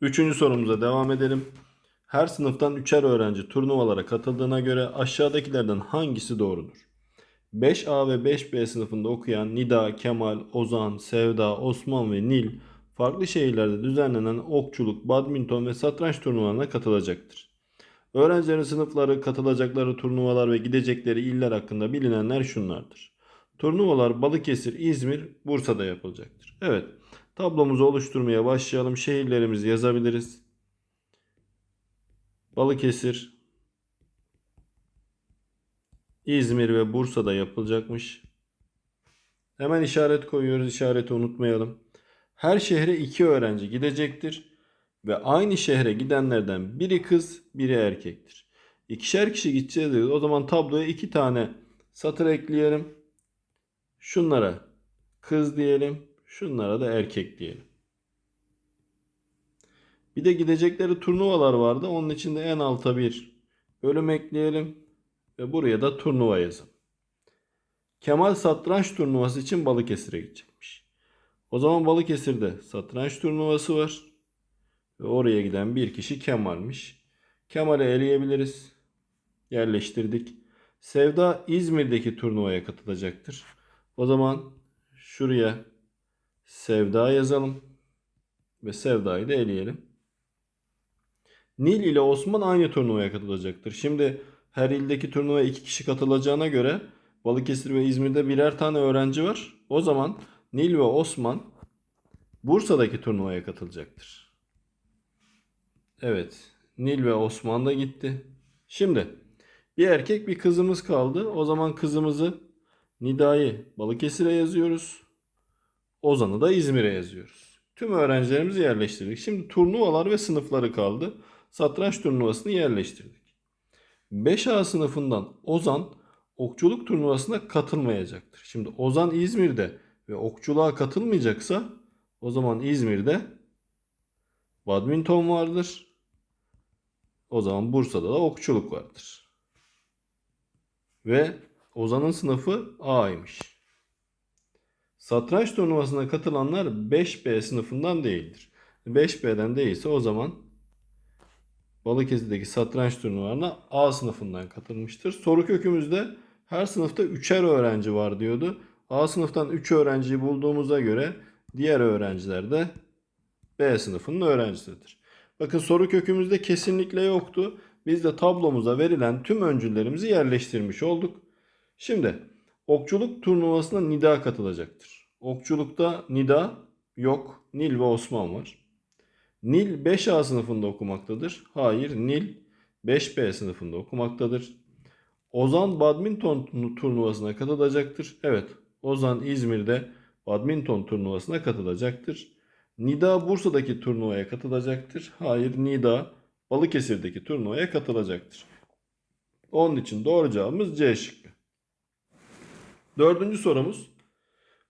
Üçüncü sorumuza devam edelim. Her sınıftan üçer öğrenci turnuvalara katıldığına göre aşağıdakilerden hangisi doğrudur? 5A ve 5B sınıfında okuyan Nida, Kemal, Ozan, Sevda, Osman ve Nil farklı şehirlerde düzenlenen okçuluk, badminton ve satranç turnuvalarına katılacaktır. Öğrencilerin sınıfları, katılacakları turnuvalar ve gidecekleri iller hakkında bilinenler şunlardır. Turnuvalar Balıkesir, İzmir, Bursa'da yapılacaktır. Evet, tablomuzu oluşturmaya başlayalım. Şehirlerimizi yazabiliriz. Balıkesir, İzmir ve Bursa'da yapılacakmış. Hemen işaret koyuyoruz. İşareti unutmayalım. Her şehre iki öğrenci gidecektir. Ve aynı şehre gidenlerden biri kız, biri erkektir. İkişer kişi gideceğiz. O zaman tabloya iki tane satır ekleyelim. Şunlara kız diyelim. Şunlara da erkek diyelim. Bir de gidecekleri turnuvalar vardı. Onun için de en alta bir bölüm ekleyelim. Ve buraya da turnuva yazalım. Kemal satranç turnuvası için Balıkesir'e gidecekmiş. O zaman Balıkesir'de satranç turnuvası var. Ve oraya giden bir kişi Kemal'miş. Kemal'i eleyebiliriz. Yerleştirdik. Sevda İzmir'deki turnuvaya katılacaktır. O zaman şuraya Sevda yazalım. Ve Sevda'yı da eleyelim. Nil ile Osman aynı turnuvaya katılacaktır. Şimdi her ildeki turnuvaya iki kişi katılacağına göre Balıkesir ve İzmir'de birer tane öğrenci var. O zaman Nil ve Osman Bursa'daki turnuvaya katılacaktır. Evet. Nil ve Osman da gitti. Şimdi bir erkek bir kızımız kaldı. O zaman kızımızı Nida'yı Balıkesir'e yazıyoruz. Ozan'ı da İzmir'e yazıyoruz. Tüm öğrencilerimizi yerleştirdik. Şimdi turnuvalar ve sınıfları kaldı. Satranç turnuvasını yerleştirdik. 5A sınıfından Ozan okçuluk turnuvasına katılmayacaktır. Şimdi Ozan İzmir'de ve okçuluğa katılmayacaksa o zaman İzmir'de badminton vardır. O zaman Bursa'da da okçuluk vardır. Ve Ozan'ın sınıfı A'ymış. Satranç turnuvasına katılanlar 5B sınıfından değildir. 5B'den değilse o zaman Balıkesir'deki satranç turnuvalarına A sınıfından katılmıştır. Soru kökümüzde her sınıfta 3'er öğrenci var diyordu. A sınıftan 3 öğrenciyi bulduğumuza göre diğer öğrenciler de B sınıfının öğrencisidir. Bakın soru kökümüzde kesinlikle yoktu. Biz de tablomuza verilen tüm öncüllerimizi yerleştirmiş olduk. Şimdi okçuluk turnuvasına Nida katılacaktır. Okçulukta Nida yok. Nil ve Osman var. Nil 5A sınıfında okumaktadır. Hayır, Nil 5B sınıfında okumaktadır. Ozan badminton turnuvasına katılacaktır. Evet, Ozan İzmir'de badminton turnuvasına katılacaktır. Nida Bursa'daki turnuvaya katılacaktır. Hayır, Nida Balıkesir'deki turnuvaya katılacaktır. Onun için doğru cevabımız C şıkkı. Dördüncü sorumuz.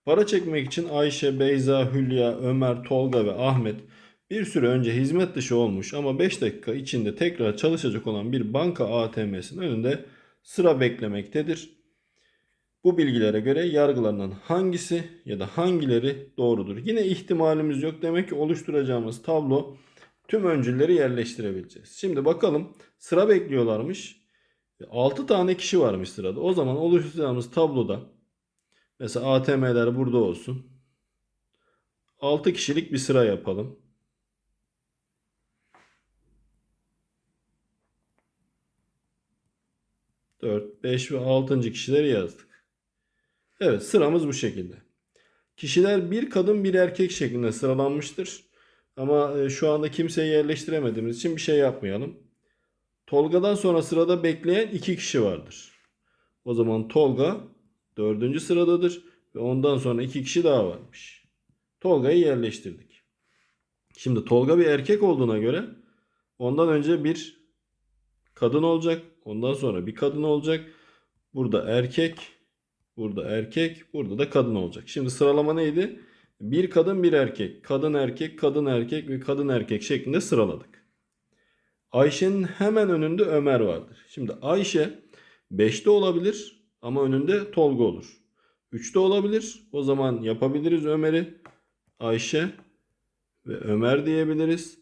Para çekmek için Ayşe, Beyza, Hülya, Ömer, Tolga ve Ahmet bir süre önce hizmet dışı olmuş ama 5 dakika içinde tekrar çalışacak olan bir banka ATM'sinin önünde sıra beklemektedir. Bu bilgilere göre yargılarından hangisi ya da hangileri doğrudur? Yine ihtimalimiz yok. Demek ki oluşturacağımız tablo tüm öncülleri yerleştirebileceğiz. Şimdi bakalım sıra bekliyorlarmış. 6 tane kişi varmış sırada. O zaman oluşturacağımız tabloda mesela ATM'ler burada olsun. 6 kişilik bir sıra yapalım. 4, 5 ve 6. kişileri yazdık. Evet sıramız bu şekilde. Kişiler bir kadın bir erkek şeklinde sıralanmıştır. Ama e, şu anda kimseyi yerleştiremediğimiz için bir şey yapmayalım. Tolga'dan sonra sırada bekleyen iki kişi vardır. O zaman Tolga dördüncü sıradadır ve ondan sonra iki kişi daha varmış. Tolga'yı yerleştirdik. Şimdi Tolga bir erkek olduğuna göre ondan önce bir kadın olacak. Ondan sonra bir kadın olacak. Burada erkek, burada erkek, burada da kadın olacak. Şimdi sıralama neydi? Bir kadın, bir erkek, kadın erkek, kadın erkek ve kadın erkek şeklinde sıraladık. Ayşe'nin hemen önünde Ömer vardır. Şimdi Ayşe 5'te olabilir ama önünde Tolga olur. 3'te olabilir. O zaman yapabiliriz Ömer'i. Ayşe ve Ömer diyebiliriz.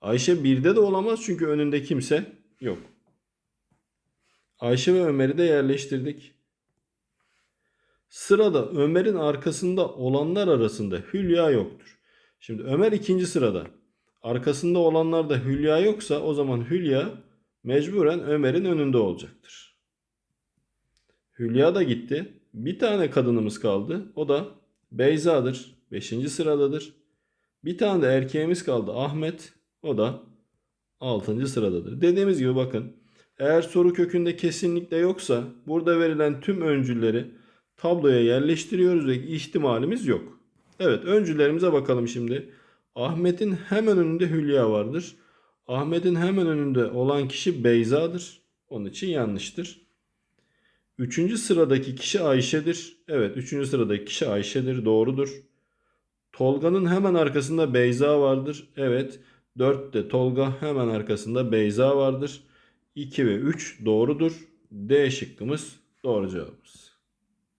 Ayşe 1'de de olamaz çünkü önünde kimse yok. Ayşe ve Ömer'i de yerleştirdik. Sırada Ömer'in arkasında olanlar arasında Hülya yoktur. Şimdi Ömer ikinci sırada. Arkasında olanlarda Hülya yoksa o zaman Hülya mecburen Ömer'in önünde olacaktır. Hülya da gitti. Bir tane kadınımız kaldı. O da Beyza'dır. Beşinci sıradadır. Bir tane de erkeğimiz kaldı Ahmet. O da altıncı sıradadır. Dediğimiz gibi bakın. Eğer soru kökünde kesinlikle yoksa burada verilen tüm öncülleri tabloya yerleştiriyoruz ve ihtimalimiz yok. Evet öncüllerimize bakalım şimdi. Ahmet'in hemen önünde Hülya vardır. Ahmet'in hemen önünde olan kişi Beyza'dır. Onun için yanlıştır. Üçüncü sıradaki kişi Ayşe'dir. Evet üçüncü sıradaki kişi Ayşe'dir. Doğrudur. Tolga'nın hemen arkasında Beyza vardır. Evet. 4'te Tolga hemen arkasında Beyza vardır. 2 ve 3 doğrudur. D şıkkımız doğru cevabımız.